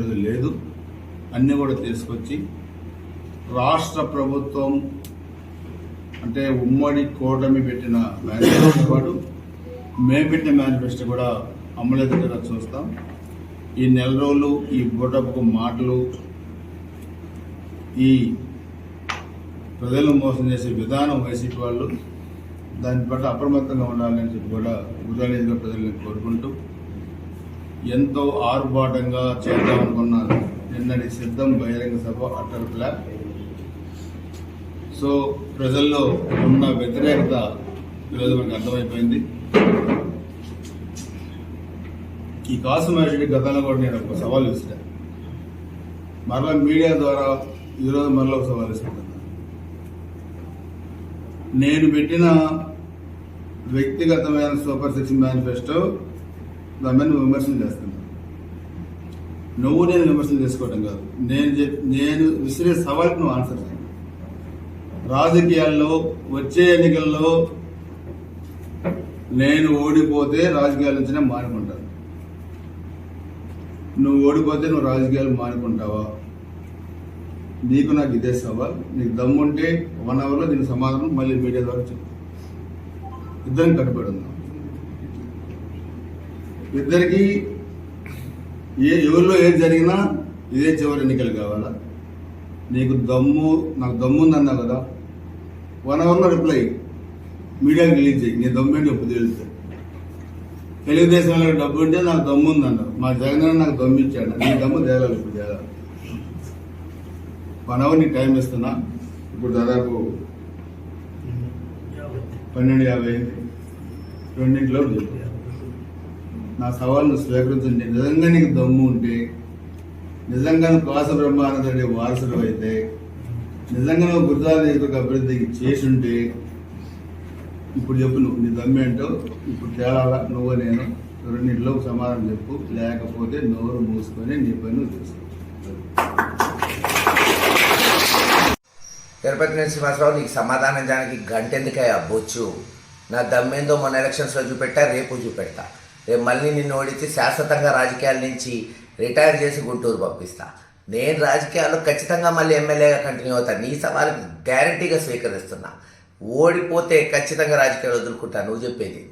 ఈరోజు లేదు. అన్నీ కూడా తీసుకొచ్చి రాష్ట్ర ప్రభుత్వం అంటే ఉమ్మడి కూటమి పెట్టిన మేనిఫెస్టో పాటు మేము పెట్టిన మేనిఫెస్టో కూడా అమలయ్యేటట్టుగా చూస్తాం. ఈ నెల రోజులు ఈ బుటపు మాటలు ఈ ప్రజలను మోసం చేసే విధానం వైసీపీ వాళ్ళు దాన్ని బట్టి అప్రమత్తంగా ఉండాలని చెప్పి కూడా గుజరాతీగా ప్రజలను కోరుకుంటూ ఎంతో ఆర్భాటంగా చేద్దామనుకున్నారు నిన్నటి సిద్ధం బహిరంగ సభ అటర్ ఫ్లాప్ సో ప్రజల్లో ఉన్న వ్యతిరేకత ఈరోజు మనకు అర్థమైపోయింది. ఈ కాసు మహేష్ గతంలో కూడా నేను ఒక సవాల్ ఇస్తాను మరలా మీడియా ద్వారా ఈరోజు మరలా ఒక సవాల్ ఇస్తున్నాను నేను పెట్టిన వ్యక్తిగతమైన సూపర్ సిక్స్ మేనిఫెస్టో దాని మీద విమర్శలు చేస్తున్నావు. నువ్వు నేను విమర్శలు చేసుకోవడం కాదు. నేను నేను విసిరే సవాల్కి నువ్వు ఆన్సర్ చేయి. రాజకీయాల్లో వచ్చే ఎన్నికల్లో నేను ఓడిపోతే రాజకీయాల నుంచి మానుకుంటాను. నువ్వు ఓడిపోతే నువ్వు రాజకీయాలు మానుకుంటావా? నీకు నాకు ఇదే సవాల్. నీకు దమ్ముంటే వన్ అవర్లో దీని సమాధానం మళ్ళీ మీడియా ద్వారా చెప్తాను ఇద్దరం కట్టుబడి ఉన్నాం. ఇద్దరికి ఏ ఎవరిలో ఏది జరిగినా ఇదే చివరి ఎన్నికలు కావాలా? నీకు దమ్ము నాకు దమ్ము ఉందన్నావు కదా? వన్ అవర్లో రిప్లై మీడియాకి రిలీజ్ చేయి నీ దమ్ము ఏంటి ఎప్పుడు తెలుస్తుంది? తెలుగుదేశం వాళ్ళకి డబ్బు ఉంటే నాకు దమ్ము ఉందన్నారు మా జగన్ నాకు దమ్ము ఇచ్చాడు. నీ దమ్ము తేలాలి ఇప్పుడు తేలాలి వన్ అవర్ నీకు టైం ఇస్తున్నా. ఇప్పుడు దాదాపు పన్నెండు యాభై రెండింటిలో చెప్పు. నా సవాల్ను స్వీకరించండి నిజంగా నీకు దమ్ము ఉంటే నిజంగా నువ్వు కాస బ్రహ్మానందరెడ్డి వారసుడు అయితే నిజంగా నువ్వు గురుదాల అభివృద్ధికి చేసి ఉంటే ఇప్పుడు చెప్పు నువ్వు నీ దమ్మేంటో ఇప్పుడు తేలాలా? నువ్వు నేను రెండింటిలో సమాధానం చెప్పు. లేకపోతే నోరు మూసుకొని నీ పని నువ్వు చేసుకో. తిరుపతి నరసింహాసరావు నీకు సమాధానం చేయడానికి గంటెందుకే అబ్బొచ్చు నా దమ్మేందో మొన్న ఎలక్షన్స్లో చూపెట్టా రేపు చూపెడతా. రేపు మళ్ళీ నిన్ను ఓడించి శాశ్వతంగా రాజకీయాల నుంచి రిటైర్ చేసి గుంటూరు పంపిస్తా. నేను రాజకీయాల్లో ఖచ్చితంగా మళ్ళీ ఎమ్మెల్యేగా కంటిన్యూ అవుతాను నీ సవాల్కి గ్యారంటీగా స్వీకరిస్తున్నా. ఓడిపోతే ఖచ్చితంగా రాజకీయాలు వదులుకుంటా. నువ్వు చెప్పేది